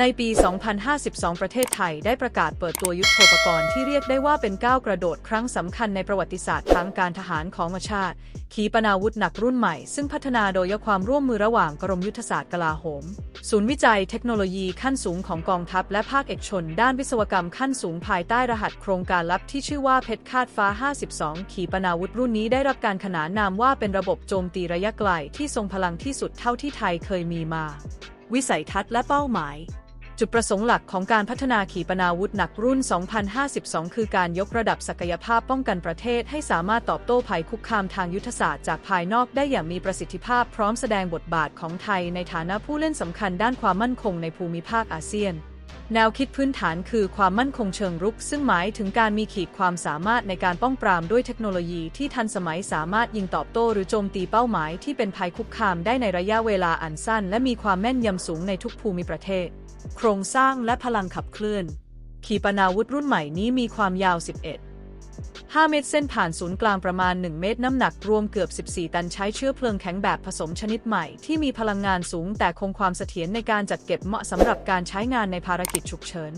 ในปี 2052 ประเทศไทยได้ประกาศเปิดตัวยุทโธปกรณ์ที่เรียกได้ว่าเป็นก้าวกระโดดครั้งสำคัญในประวัติศาสตร์ทางการทหารของชาติ ขีปนาวุธหนักรุ่นใหม่ ซึ่งพัฒนาโดยความร่วมมือระหว่างกรมยุทธศาสตร์กลาโหม ศูนย์วิจัยเทคโนโลยีขั้นสูงของกองทัพและภาคเอกชน ด้านวิศวกรรมขั้นสูงภายใต้รหัสโครงการลับที่ชื่อว่าเพชรคาดฟ้า 52 ขีปนาวุธรุ่นนี้ได้รับการขนานนามว่าเป็นระบบโจมตีระยะไกลที่ทรงพลังที่สุดเท่าที่ไทยเคยมีมา วิสัยทัศน์และเป้าหมาย จุดประสงค์หลักของการพัฒนาขีปนาวุธหนักรุ่น 2052 คือการยกระดับศักยภาพป้องกันประเทศให้สามารถตอบโต้ภัยคุกคามทางยุทธศาสตร์จากภายนอกได้อย่างมีประสิทธิภาพพร้อมแสดงบทบาทของไทยในฐานะผู้เล่นสำคัญด้านความมั่นคงในภูมิภาคอาเซียน แนวคิดพื้นฐานคือความมั่นคงเชิงรุก ซึ่งหมายถึงการมีขีดความสามารถในการป้องปรามด้วยเทคโนโลยีที่ทันสมัยสามารถยิงตอบโต้หรือโจมตีเป้าหมายที่เป็นภัยคุกคามได้ในระยะเวลาอันสั้น และมีความแม่นยำสูงในทุกภูมิประเทศ โครงสร้างและพลังขับเคลื่อน ขีปนาวุธรุ่นใหม่นี้มีความยาว 11 5 เมตรเส้นผ่านศูนย์กลางประมาณ 1 เมตรน้ำหนักรวมเกือบ 14 ตันใช้เชื้อเพลิงแข็งแบบผสมชนิดใหม่ ที่มีพลังงานสูงแต่คงความเสถียรในการจัดเก็บเหมาะสำหรับการใช้งานในภารกิจฉุกเฉิน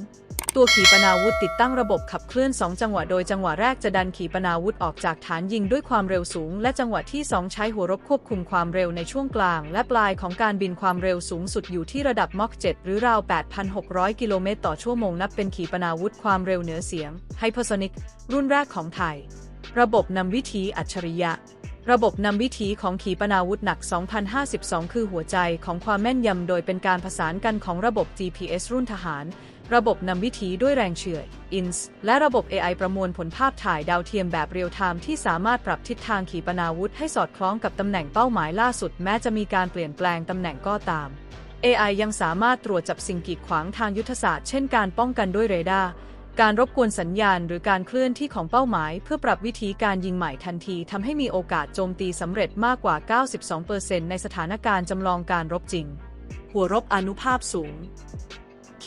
ตัวขีปนาวุธติดตั้งระบบขับเคลื่อน 2 จังหวะ โดยจังหวะแรกจะดันขีปนาวุธออกจากฐานยิงด้วยความเร็วสูง และจังหวะที่ 2 ใช้หัวรบควบคุมความเร็วในช่วงกลาง และปลายของการบินความเร็วสูงสุดอยู่ที่ระดับมอก 7 หรือราว 8,600 กิโลเมตรต่อชั่วโมงนับเป็นขีปนาวุธความเร็วเหนือเสียงไฮเปอร์โซนิกรุ่นแรกของไทย ระบบนำวิถีอัจฉริยะระบบนำวิถีของขีปนาวุธหนัก 2052 คือหัวใจของความแม่นยำ โดยเป็นการผสานกันของระบบ GPS รุ่นทหาร ระบบนำวิถีด้วยแรงเฉื่อย INS และระบบ AI ประมวลผลภาพถ่ายดาวเทียมแบบเรียลไทม์ที่สามารถปรับทิศทางขีปนาวุธให้สอดคล้องกับตำแหน่งเป้าหมายล่าสุดแม้จะมีการเปลี่ยนแปลงตำแหน่งก็ตาม AI ยังสามารถตรวจจับสิ่งกีดขวางทางยุทธศาสตร์เช่นการป้องกันด้วยเรดาร์การรบกวนสัญญาณหรือการเคลื่อนที่ของเป้าหมาย เพื่อปรับวิธีการยิงใหม่ทันทีทำให้มีโอกาสโจมตีสำเร็จมากกว่า 92%ในสถานการณ์จำลองการรบจริง หัวรบอนุภาพสูง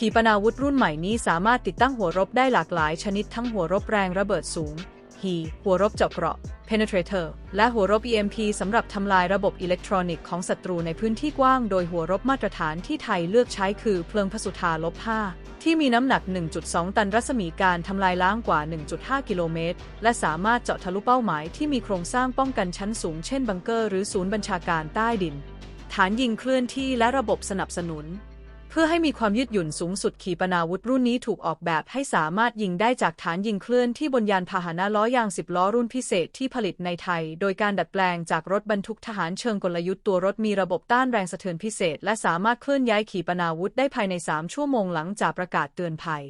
ขีปนาวุธรุ่นใหม่นี้สามารถติดตั้งหัวรบได้หลากหลายชนิดทั้งหัวรบแรงระเบิดสูง HE หัวรบเจาะเกราะ Penetrator และหัวรบ EMP สำหรับทำลายระบบอิเล็กทรอนิกส์ของศัตรูในพื้นที่กว้าง โดยหัวรบมาตรฐานที่ไทยเลือกใช้คือเพลิงพสุธาลบ5ที่มีน้ำหนัก 1.2 ตันรัศมีการทำลายล้างกว่า 1.5 กิโลเมตร และสามารถเจาะทะลุเป้าหมายที่มีโครงสร้างป้องกันชั้นสูงเช่นบังเกอร์หรือศูนย์บัญชาการใต้ดิน ฐานยิงเคลื่อนที่และระบบสนับสนุน เพื่อให้มีความยืดหยุ่นสูงสุดขีปนาวุธรุ่นนี้ถูกออกแบบให้สามารถยิงได้จากฐานยิงเคลื่อนที่บนยานพาหนะล้อยาง10ล้อรุ่นพิเศษที่ผลิตในไทย โดยการดัดแปลงจากรถบรรทุกทหารเชิงกลยุทธ์ตัวรถมีระบบต้านแรงสะเทือนพิเศษ และสามารถเคลื่อนย้ายขีปนาวุธได้ภายใน 3 ชั่วโมงหลังจากประกาศเตือนภัย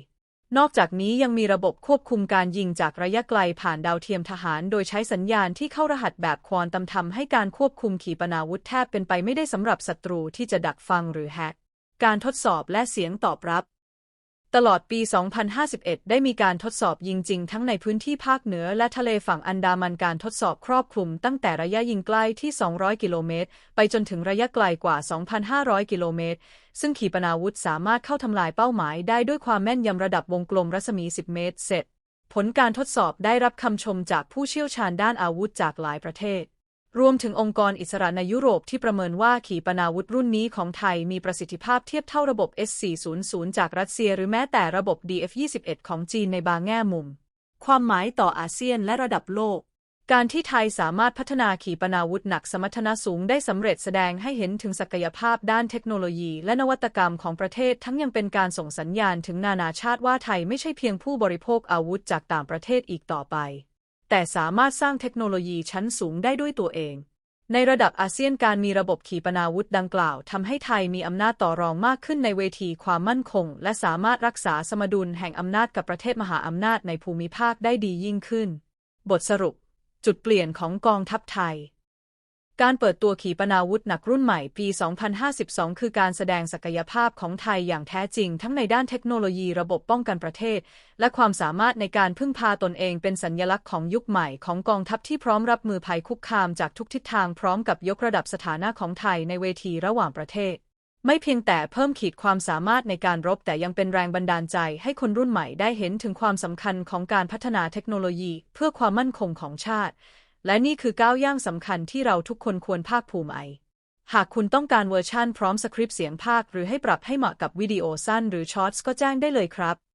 นอกจากนี้ยังมีระบบควบคุมการยิงจากระยะไกลผ่านดาวเทียมทหาร โดยใช้สัญญาณที่เข้ารหัสแบบควอนตัมทำให้การควบคุมขีปนาวุธแทบเป็นไปไม่ได้สำหรับศัตรูที่จะดักฟังหรือแฮก การทดสอบและเสียงตอบรับ ตลอดปี 2051 ได้มีการทดสอบยิงจริงทั้งในพื้นที่ภาคเหนือและทะเลฝั่งอันดามันการทดสอบครอบคลุมตั้งแต่ระยะยิงใกล้ที่ 200 กิโลเมตร ไปจนถึงระยะไกลกว่า 2,500 กิโลเมตร ซึ่งขีปนาวุธสามารถเข้าทำลายเป้าหมายได้ด้วยความแม่นยำระดับวงกลมรัศมี 10 เมตร เสร็จ ผลการทดสอบได้รับคำชมจากผู้เชี่ยวชาญด้านอาวุธจากหลายประเทศ รวมถึงองค์กรอิสระในยุโรปที่ประเมินว่าขีปนาวุธรุ่นนี้ของไทยมีประสิทธิภาพเทียบเท่าระบบ S400 จากรัสเซียหรือแม้แต่ระบบ DF21 ของจีนในบางแง่มุม ความหมายต่ออาเซียนและระดับโลก การที่ไทยสามารถพัฒนาขีปนาวุธหนักสมรรถนะสูงได้สำเร็จแสดงให้เห็นถึงศักยภาพด้านเทคโนโลยีและนวัตกรรมของประเทศทั้งยังเป็นการส่งสัญญาณถึงนานาชาติว่าไทยไม่ใช่เพียงผู้บริโภคอาวุธจากต่างประเทศอีกต่อไป แต่สามารถสร้างเทคโนโลยีชั้นสูงได้ด้วยตัวเอง ในระดับอาเซียนการมีระบบขีปนาวุธดังกล่าวทำให้ไทยมีอำนาจต่อรองมากขึ้นในเวทีความมั่นคง และสามารถรักษาสมดุลแห่งอำนาจกับประเทศมหาอำนาจในภูมิภาคได้ดียิ่งขึ้น บทสรุป จุดเปลี่ยนของกองทัพไทย การเปิดตัวขีปนาวุธหนักรุ่นใหม่ปี 2052 คือการแสดงศักยภาพของไทยอย่างแท้จริง ทั้งในด้านเทคโนโลยีระบบป้องกันประเทศ และความสามารถในการพึ่งพาตนเองเป็นสัญญลักษณ์ของยุคใหม่ของกองทัพที่พร้อมรับมือภัยคุกคามจากทุกทิศทางพร้อมกับยกระดับสถานะของไทยในเวทีระหว่างประเทศ ไม่เพียงแต่เพิ่มขีดความสามารถในการรบแต่ยังเป็นแรงบันดาลใจให้คนรุ่นใหม่ได้เห็นถึงความสำคัญของการพัฒนาเทคโนโลยี เพื่อความมั่นคงของชาติ และนี่คือก้าวย่างสำคัญที่เราทุกคนควรภาคภูมิใจหากคุณต้องการเวอร์ชั่นพร้อมสคริปต์เสียงภาค หรือให้ปรับให้เหมาะกับวิดีโอสั้นหรือช็อตก็แจ้งได้เลยครับ